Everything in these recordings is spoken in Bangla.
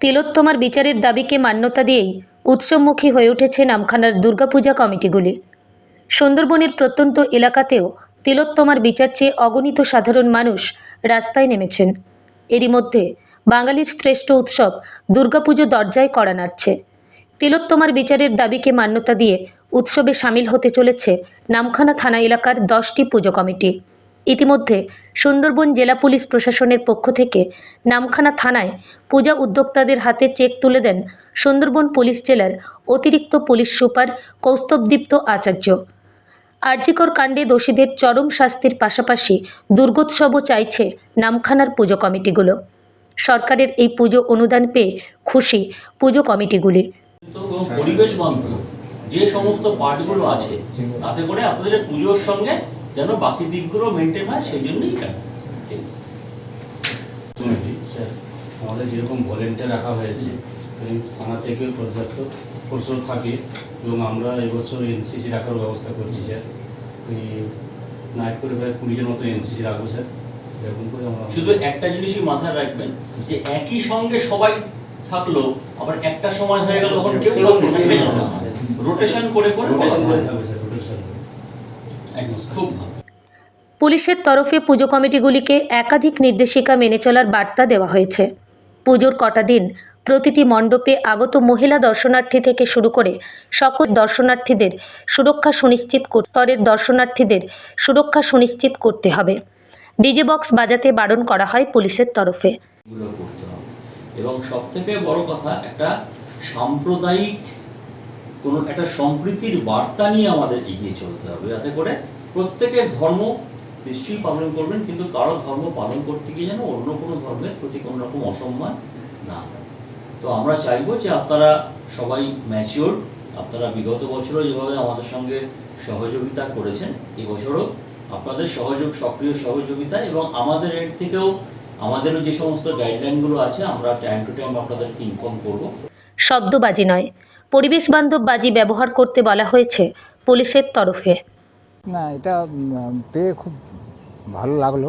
তিলোত্তমার বিচারের দাবিকে মান্যতা দিয়েই উৎসবমুখী হয়ে উঠেছে নামখানার দুর্গাপূজা কমিটিগুলি। সুন্দরবনের প্রত্যন্ত এলাকাতেও তিলোত্তমার বিচার চেয়ে অগণিত সাধারণ মানুষ রাস্তায় নেমেছেন। এরই মধ্যে বাঙালির শ্রেষ্ঠ উৎসব দুর্গাপুজো দরজায় কড়া নাড়ছে। তিলোত্তমার বিচারের দাবিকে মান্যতা দিয়ে উৎসবে সামিল হতে চলেছে নামখানা থানা এলাকার দশটি পুজো কমিটি। ইতিমধ্যে সুন্দরবন জেলা পুলিশ প্রশাসনের পক্ষ থেকে নামখানা থানায় পূজা উদ্যোক্তাদের হাতে চেক তুলে দেন সুন্দরবন পুলিশ জেলার অতিরিক্ত পুলিশ সুপার কৌস্তবদীপ্ত আচার্য। আর্যিকর কাণ্ডে দোষীদের চরম শাস্তির পাশাপাশি দুর্গোৎসবও চাইছে নামখানার পুজো কমিটিগুলো। সরকারের এই পুজো অনুদান পেয়ে খুশি পুজো কমিটিগুলি। পরিবেশ যে সমস্ত পার্টগুলো আছে, তাতে করে আপনাদের পুজোর সঙ্গে যেন বাকি দিকগুলো মেনটেন হয় সেই জন্যই এটা আমাদের যেরকম ভলেন্টিয়ার রাখা হয়েছে থানা থেকে পর্যাপ্ত ফোর্স থাকে এবং আমরা এবছর এনসিসি রাখার ব্যবস্থা করছি স্যার। এই নাইট করে প্রায় কুড়ি জন মতো এনসিসি রাখব স্যার। এরকম করে আমরা শুধু একটা জিনিসই মাথায় রাখবেন যে একই সঙ্গে সবাই থাকল আবার একটা সময় হয়ে গেল তখন কেউ রোটেশন করে করে রোটেশন করে থাকবে স্যার। পুলিশের তরফে পুজো কমিটিগুলিকে একাধিক নির্দেশিকা মেনে চলার বার্তা দেওয়া হয়েছে। পুজোর কটা দিন প্রতিটি মণ্ডপে আগত মহিলা দর্শনার্থী থেকে শুরু করে সকল দর্শনার্থীদের সুরক্ষা সুনিশ্চিত স্তরের দর্শনার্থীদের সুরক্ষা সুনিশ্চিত করতে হবে। ডিজে বক্স বাজাতে বারণ করা হয় পুলিশের তরফে। এবং সব থেকে বড় কথা, একটা সাম্প্রদায়িক কোন একটা সম্প্রীতির বার্তা নিয়ে আমাদের এগিয়ে চলতে হবে। যাতে করে প্রত্যেকের ধর্ম নিশ্চয়ই পালন করবেন, কিন্তু কারও ধর্ম পালন করতে গিয়ে যেন অন্য কোনো ধর্মের প্রতি কোনো রকম অসম্মান না হয়। তো আমরা চাইব যে আপনারা সবাই ম্যাচিওর আপনারা বিগত বছরও যেভাবে আমাদের সঙ্গে সহযোগিতা করেছেন, এবছরও আপনাদের সহযোগ, সক্রিয় সহযোগিতা এবং আমাদের এর থেকেও আমাদেরও যে সমস্ত গাইডলাইনগুলো আছে, আমরা টাইম টু টাইম আপনাদেরকে ইনফর্ম করব। শব্দবাজি নয় পরিবেশ বান্ধব বাজি ব্যবহার করতে বলা হয়েছে পুলিশের তরফে। না এটা পেয়ে খুব ভালো লাগল।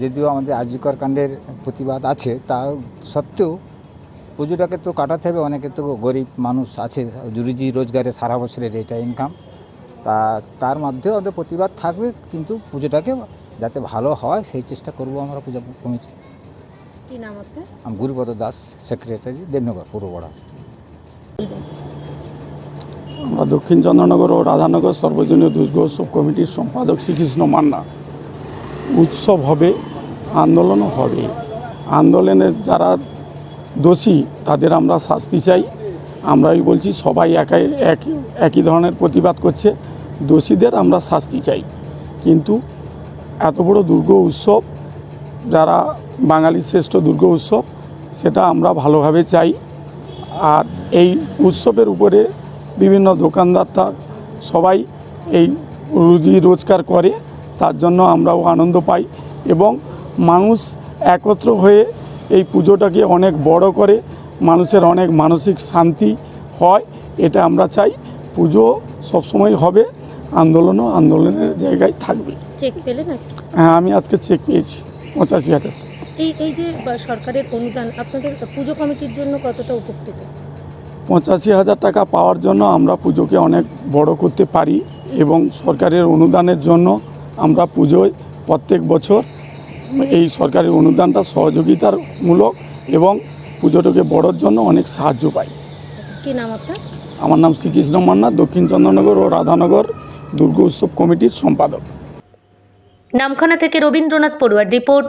যদিও আমাদের আজিকর কাণ্ডের প্রতিবাদ আছে তা সত্ত্বেও পুজোটাকে তো কাটাতে হবে অনেকে তো গরিব মানুষ আছে রুজি রোজগারে সারা বছরের এটা ইনকাম তা তার মধ্যেও আমাদের প্রতিবাদ থাকবে কিন্তু পুজোটাকে যাতে ভালো হয় সেই চেষ্টা করব আমরা পূজা কমিটি কি নাম আপনার? আমি গুরুপদ দাস সেক্রেটারি দেবনগর পূর্বপাড়া আমরা দক্ষিণ চন্দ্রনগর ও রাধানগর সর্বজনীয় দুর্গোৎসব কমিটির সম্পাদক শ্রীকৃষ্ণ মান্না। উৎসব হবে, আন্দোলনও হবে। আন্দোলনের যারা দোষী, তাদের আমরা শাস্তি চাই। আমরাই বলছি, সবাই একাই এক, একই ধরনের প্রতিবাদ করছে। দোষীদের আমরা শাস্তি চাই। কিন্তু এত বড় দুর্গ উৎসব, যারা বাঙালির শ্রেষ্ঠ দুর্গ উৎসব, সেটা আমরা ভালোভাবে চাই। আর এই উৎসবের উপরে বিভিন্ন দোকানদার তার সবাই এই রুজি রোজগার করে তার জন্য আমরাও আনন্দ পাই এবং মানুষ একত্র হয়ে এই পুজোটাকে অনেক বড় করে মানুষের অনেক মানসিক শান্তি হয় এটা আমরা চাই। পুজো সবসময় হবে আন্দোলনও আন্দোলনের জায়গায় থাকবে। চেক পেলেন হ্যাঁ আমি আজকে চেক পেয়েছি পঁচাশি হাজার এই এই যে সরকারের অনুদান আপনাদের পুজো কমিটির জন্য কতটা উপকৃত? পঁচাশি হাজার টাকা পাওয়ার জন্য আমরা পুজোকে অনেক বড় করতে পারি এবং সরকারের অনুদানের জন্য আমরা পুজোয় প্রত্যেক বছর এই সরকারের অনুদানটা সহযোগিতার মূলক এবং পুজোটাকে বড়োর জন্য অনেক সাহায্য পাই কি নাম আপনার? আমার নাম শ্রীকৃষ্ণ মান্না দক্ষিণ চন্দ্রনগর ও রাধানগর দুর্গ উৎসব কমিটির সম্পাদক। নামখানা থেকে রবীন্দ্রনাথ পড়ুয়ার report